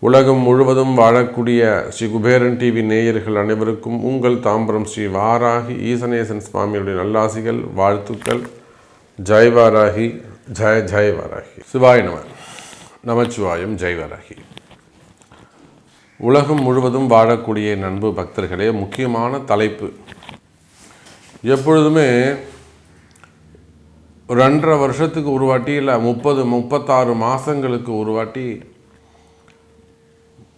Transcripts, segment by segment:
உலகம் முழுவதும் வாழக்கூடிய ஸ்ரீ குபேரன் டிவி நேயர்கள் அனைவருக்கும் உங்கள் தாம்பரம் ஸ்ரீ வாராகி ஈசனேசன் சுவாமியுடைய நல்லாசிகள் வாழ்த்துக்கள். ஜெய் வாராகி ஜெய ஜெய் வாராகி. சிவாய நம நமச்சிவாயம் ஜெய் வாராகி. உலகம் முழுவதும் வாழக்கூடிய நண்பு பக்தர்களே முக்கியமான தலைப்பு. எப்பொழுதுமே ரெண்டரை வருஷத்துக்கு ஒரு வாட்டி இல்லை முப்பது முப்பத்தாறு மாதங்களுக்கு ஒரு வாட்டி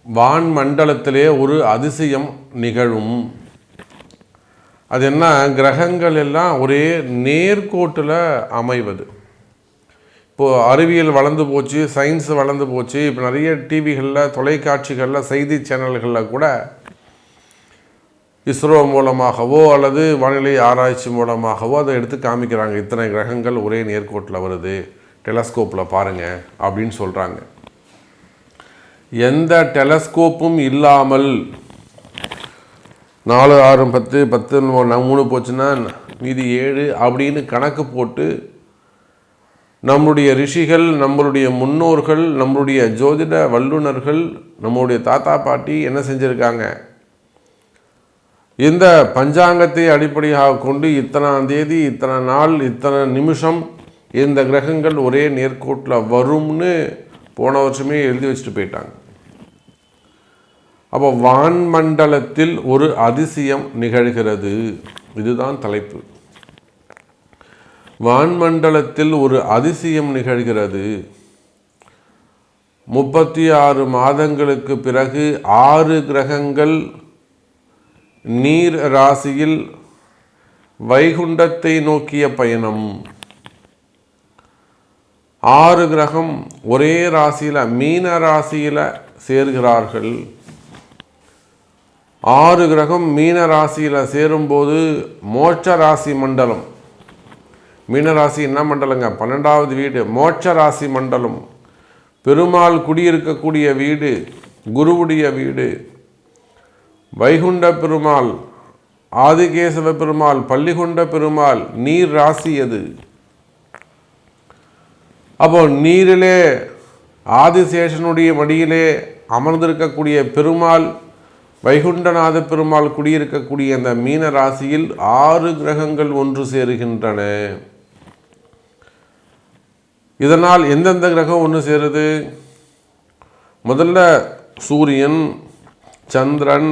வான் மண்டலத்திலே ஒரு அதிசயம் நிகழும். அது என்ன? கிரகங்கள் எல்லாம் ஒரே நேர்கோட்டில் அமைவது. இப்போது அறிவியல் வளர்ந்து போச்சு சயின்ஸ் வளர்ந்து போச்சு இப்போ நிறைய டிவிகளில் தொலைக்காட்சிகளில் செய்தி சேனல்களில் கூட இஸ்ரோ மூலமாகவோ அல்லது வானிலை ஆராய்ச்சி மூலமாகவோ அதை எடுத்து காமிக்கிறாங்க. இத்தனை கிரகங்கள் ஒரே நேர்கோட்டில் வருது. டெலஸ்கோப்பில் பாருங்கள் அப்படின்னு சொல்கிறாங்க எந்த டெலஸ்கோப்பும் இல்லாமல் நாலு ஆறு பத்து பத்து மூணு போச்சுன்னா மீதி ஏழு அப்படின்னு கணக்கு போட்டு நம்முடைய ரிஷிகள் நம்மளுடைய முன்னோர்கள் நம்மளுடைய ஜோதிட வல்லுநர்கள் நம்மளுடைய தாத்தா பாட்டி என்ன செஞ்சுருக்காங்க? இந்த பஞ்சாங்கத்தை அடிப்படையாக கொண்டு இத்தனாம் தேதி இத்தனை நாள் இத்தனை நிமிஷம் இந்த கிரகங்கள் ஒரே நேர்கோட்டில் வரும்னு போன வருஷமே எழுதி வச்சுட்டு போயிட்டாங்க. அப்போ வான்மண்டலத்தில் ஒரு அதிசயம் நிகழ்கிறது. இதுதான் தலைப்பு. வான்மண்டலத்தில் ஒரு அதிசயம் நிகழ்கிறது. முப்பத்தி ஆறு மாதங்களுக்கு பிறகு ஆறு கிரகங்கள் நீர் ராசியில் வைகுண்டத்தை நோக்கிய பயணம். ஆறு கிரகம் ஒரே ராசியில் மீன ராசியில் சேர்கிறார்கள். ஆறு கிரகம் மீன ராசியில் சேரும்போது மோட்ச ராசி மண்டலம். மீனராசி என்ன மண்டலங்க? பன்னெண்டாவது வீடு மோட்ச ராசி மண்டலம். பெருமாள் குடியிருக்கக்கூடிய வீடு குருவுடைய வீடு வைகுண்ட பெருமாள் ஆதிகேசவ பெருமாள் பள்ளிகொண்ட பெருமாள் நீர் ராசி அது அப்போ நீரிலே ஆதிசேஷனுடைய மடியிலே அமர்ந்திருக்கக்கூடிய பெருமாள் வைகுண்டநாத பெருமாள் குடியிருக்கக்கூடிய அந்த மீன ராசியில் ஆறு கிரகங்கள் ஒன்று சேருகின்றன. இதனால் எந்தெந்த கிரகம் ஒன்று சேருது? முதல்ல சூரியன் சந்திரன்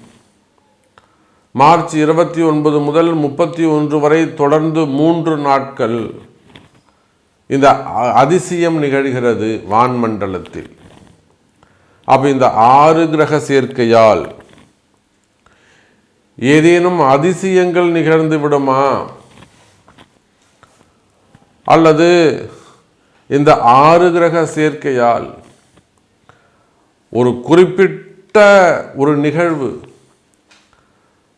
மார்ச் இருபத்தி ஒன்பது முதல் முப்பத்தி ஒன்று வரை தொடர்ந்து மூன்று நாட்கள் இந்த அதிசயம் நிகழ்கிறது வான்மண்டலத்தில் அப்போ இந்த ஆறு கிரக சேர்க்கையால் ஏதேனும் அதிசயங்கள் நிகழ்ந்து விடுமா? அல்லது இந்த ஆறு கிரக சேர்க்கையால் ஒரு குறிப்பிட்ட ஒரு நிகழ்வு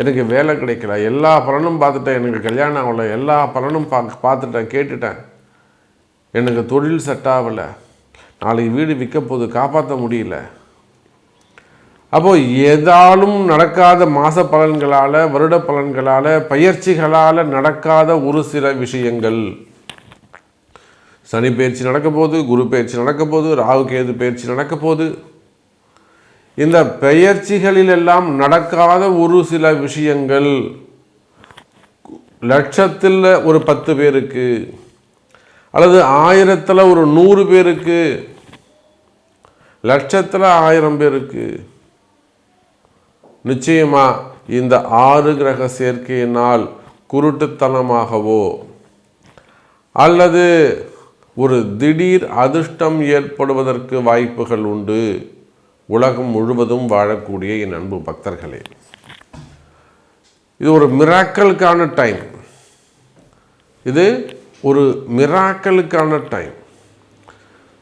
எனக்கு வேலை கிடைக்கல. எல்லா பலனும் பார்த்துட்டேன். எனக்கு கல்யாணம் ஆகலை. எல்லா பலனும் பா பார்த்துட்டேன். கேட்டுட்டேன். எனக்கு தொழில் செட் ஆகலை. நாளைக்கு வீடு விற்க போது காப்பாற்ற முடியல. அப்போது ஏதாலும் நடக்காத மாத பலன்களால் வருட பலன்களால் பயிற்சிகளால் நடக்காத ஒரு சில விஷயங்கள். சனி பயிற்சி நடக்க போது குரு பயிற்சி நடக்க போது ராகு கேது பயிற்சி நடக்க போது இந்த பெயர்ச்சிகளில் எல்லாம் நடக்காத ஒரு சில விஷயங்கள். லட்சத்தில் ஒரு பத்து பேருக்கு அல்லது ஆயிரத்தில் ஒரு நூறு பேருக்கு லட்சத்தில் ஆயிரம் பேருக்கு. நிச்சயமா இந்த ஆறு கிரக சேர்க்கையினால் குருட்டுத்தனமாகவோ அல்லது ஒரு திடீர் அதிர்ஷ்டம் ஏற்படுவதற்கு வாய்ப்புகள் உண்டு. உலகம் முழுவதும் வாழக்கூடிய என் அன்பு பக்தர்களே இது ஒரு மிராக்கலுக்கான டைம் இது ஒரு மிராக்கலுக்கான டைம்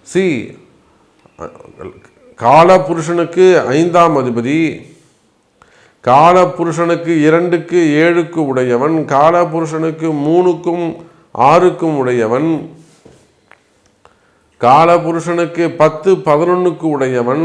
சி காலபுருஷனுக்கு ஐந்தாம் அதிபதி காலபுருஷனுக்கு இரண்டுக்கு ஏழுக்கு உடையவன் காலபுருஷனுக்கு மூணுக்கும் ஆறுக்கும் உடையவன் காலபுருஷனுக்கு பத்து பதினொன்றுக்கு உடையவன்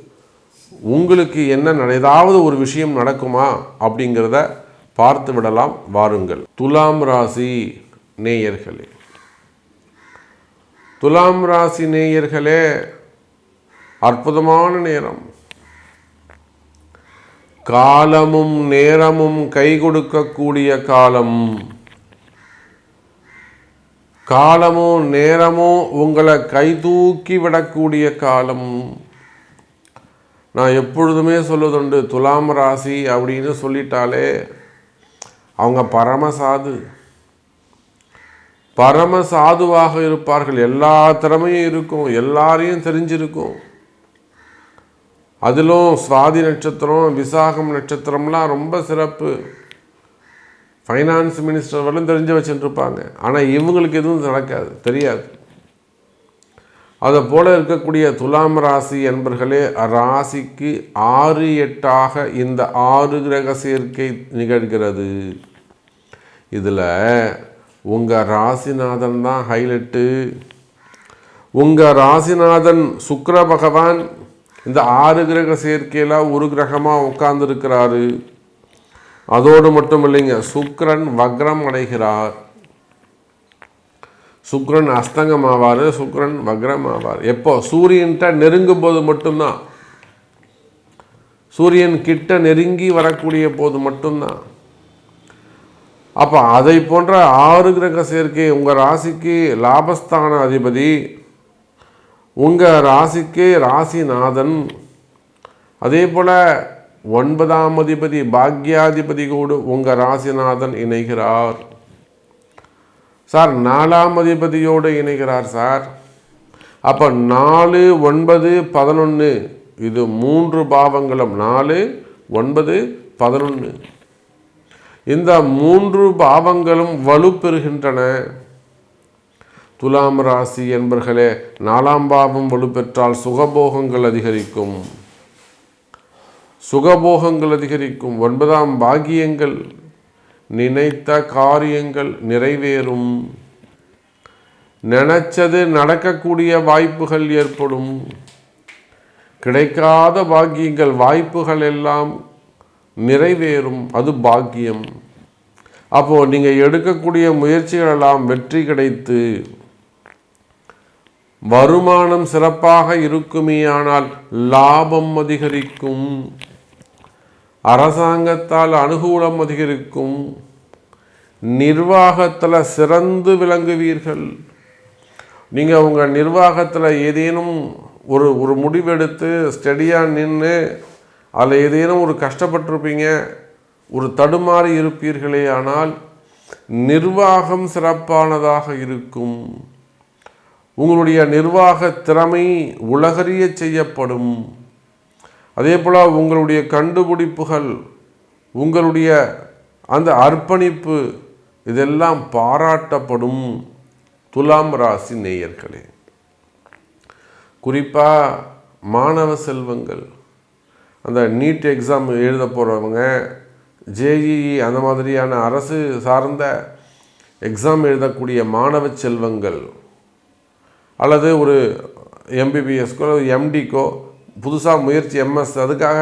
உங்களுக்கு என்ன ஏதாவது ஒரு விஷயம் நடக்குமா அப்படிங்கிறத பார்த்து விடலாம் வாருங்கள். துலாம் ராசி நேயர்களே. துலாம் ராசி நேயர்களே அற்புதமான நேரம். காலமும் நேரமும் கை கொடுக்கக்கூடிய காலம். காலமோ நேரமோ உங்களை கை தூக்கி விடக்கூடிய காலம். நான் எப்பொழுதுமே சொல்லுதுண்டு துலாம் ராசி அப்படின்னு சொல்லிட்டாலே அவங்க பரமசாது பரம சாதுவாக இருப்பார்கள். எல்லா திறமையும் இருக்கும் எல்லாரையும் தெரிஞ்சிருக்கும். அதிலும் சுவாதி நட்சத்திரம் விசாகம் நட்சத்திரம்லாம் ரொம்ப சிறப்பு. ஃபைனான்ஸ் மினிஸ்டர் வரலும் தெரிஞ்சு வச்சுருப்பாங்க. ஆனால் இவங்களுக்கு எதுவும் நடக்காது தெரியாது. அதை போல இருக்கக்கூடிய துலாம் ராசி என்பர்களே ராசிக்கு ஆறு எட்டாக இந்த ஆறு கிரக சேர்க்கை நிகழ்கிறது. இதில் உங்கள் ராசிநாதன் தான் ஹைலைட்டு உங்கள் ராசிநாதன் சுக்கர பகவான் இந்த ஆறு கிரக சேர்க்கையில் ஒரு கிரகமாக உட்கார்ந்துருக்கிறாரு. அதோடு மட்டும் இல்லைங்க சுக்கரன் வக்ரம் அடைகிறார். சுக்ரன் அஸ்தங்கம் ஆவார் சுக்ரன் வக்ரம் ஆவார் எப்போ? சூரியன்கிட்ட நெருங்கும் போது மட்டும்தான். சூரியன் கிட்ட நெருங்கி வரக்கூடிய போது மட்டும்தான். அப்போ அதை போன்ற ஆறு கிரக சேர்க்கை உங்கள் ராசிக்கு லாபஸ்தான அதிபதி உங்கள் ராசிக்கு ராசிநாதன் அதே போல் ஒன்பதாம் அதிபதி பாக்யாதிபதி கூட உங்கள் ராசிநாதன் இணைகிறார். சார் நாலாம் அதிபதியோடு இணைகிறார் சார். அப்போ நாலு ஒன்பது பதினொன்று இது மூன்று பாவங்களும். நாலு ஒன்பது பதினொன்று இந்த மூன்று பாவங்களும் வலுப்பெறுகின்றன. துலாம் ராசி என்பர்களே நாலாம் பாவம் வலுப்பெற்றால் சுகபோகங்கள் அதிகரிக்கும். சுகபோகங்கள் அதிகரிக்கும். ஒன்பதாம் பாக்கியங்கள் நினைத்த காரியங்கள் நிறைவேறும். நினைச்சது நடக்கக்கூடிய வாய்ப்புகள் ஏற்படும். கிடைக்காத பாக்கியங்கள் வாய்ப்புகள் எல்லாம் நிறைவேறும். அது பாக்கியம். அப்போது நீங்கள் எடுக்கக்கூடிய முயற்சிகள் எல்லாம் வெற்றி கிடைத்து வருமானம் சிறப்பாக இருக்குமேயானால் லாபம் அதிகரிக்கும். அரசாங்கத்தால் அனுகூலம் அதிகரிக்கும் நிர்வாகத்தில் சிறந்து விளங்குவீர்கள். நீங்கள் உங்கள் நிர்வாகத்தில் ஏதேனும் ஒரு ஒரு முடிவெடுத்து ஸ்டடியாக நின்று அதில் ஏதேனும் ஒரு கஷ்டப்பட்டிருப்பீங்க ஒரு தடுமாறி இருப்பீர்களே ஆனால் நிர்வாகம் சிறப்பானதாக இருக்கும். உங்களுடைய நிர்வாக திறமை உலகறிய செய்யப்படும். அதே போல் உங்களுடைய கண்டுபிடிப்புகள் உங்களுடைய அந்த அர்ப்பணிப்பு இதெல்லாம் பாராட்டப்படும் துலாம் ராசி நேயர்களே. குறிப்பாக மாணவ செல்வங்கள் அந்த நீட் எக்ஸாம் எழுத போகிறவங்க ஜேஇஇ அந்த மாதிரியான அரசு சார்ந்த எக்ஸாம் எழுதக்கூடிய மாணவ செல்வங்கள் அல்லது ஒரு எம்பிபிஎஸ்க்கோ எம்டிக்கோ புதுசாக முயற்சி எம்எஸ் அதுக்காக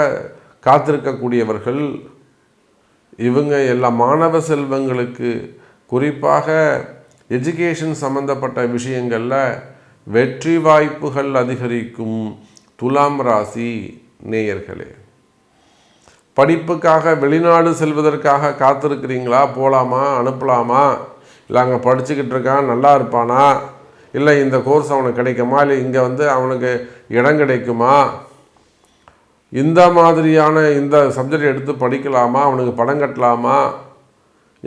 காத்திருக்கக்கூடியவர்கள் இவங்க எல்லா மாணவ செல்வங்களுக்கு குறிப்பாக எஜுகேஷன் சம்பந்தப்பட்ட விஷயங்களில் வெற்றி வாய்ப்புகள் அதிகரிக்கும் துலாம் ராசி நேயர்களே. படிப்புக்காக வெளிநாடு செல்வதற்காக காத்திருக்கிறீங்களா? போகலாமா அனுப்பலாமா? இல்லை அங்கே படிச்சுக்கிட்டு இருக்கான் நல்லா இருப்பானா? இல்லை இந்த கோர்ஸ் அவனுக்கு கிடைக்குமா? இல்லை இங்கே வந்து அவனுக்கு இடம் கிடைக்குமா? இந்த மாதிரியான இந்த சப்ஜெக்ட் எடுத்து படிக்கலாமா? அவனுக்கு பணம் கட்டலாமா?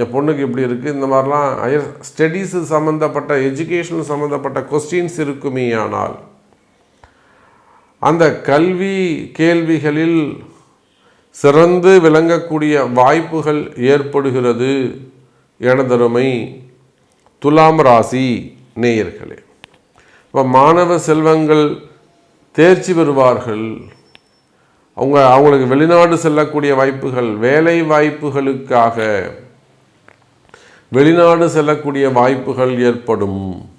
என் பொண்ணுக்கு இப்படி இருக்குது இந்த மாதிரிலாம். ஹையர் ஸ்டடீஸு சம்மந்தப்பட்ட எஜுகேஷன் சம்மந்தப்பட்ட கொஸ்டின்ஸ் இருக்குமே ஆனால் அந்த கல்வி கேள்விகளில் சிறந்து விளங்கக்கூடிய வாய்ப்புகள் ஏற்படுகிறது எனதருமை துலாம் ராசி நேயர்களே. இப்போ மாணவ செல்வங்கள் தேர்ச்சி பெறுவார்கள். அவங்க அவங்களுக்கு வெளிநாடு செல்லக்கூடிய வாய்ப்புகள் வேலை வாய்ப்புகளுக்காக வெளிநாடு செல்லக்கூடிய வாய்ப்புகள் ஏற்படும்.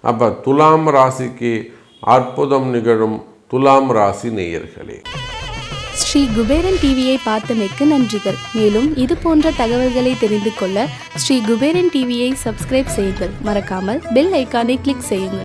அப்போ துலாம் ராசிக்கு அற்புதம் நிகழும் துலாம் ராசி நேயர்களே. ஸ்ரீ குபேரன் டிவியை பார்த்தமைக்கு நன்றிகள். மேலும் இது போன்ற தகவல்களை தெரிந்து கொள்ள ஸ்ரீ குபேரன் டிவியை சப்ஸ்கிரைப் செய்யுங்கள். மறக்காமல் பெல் ஐக்கானை கிளிக் செய்யுங்கள்.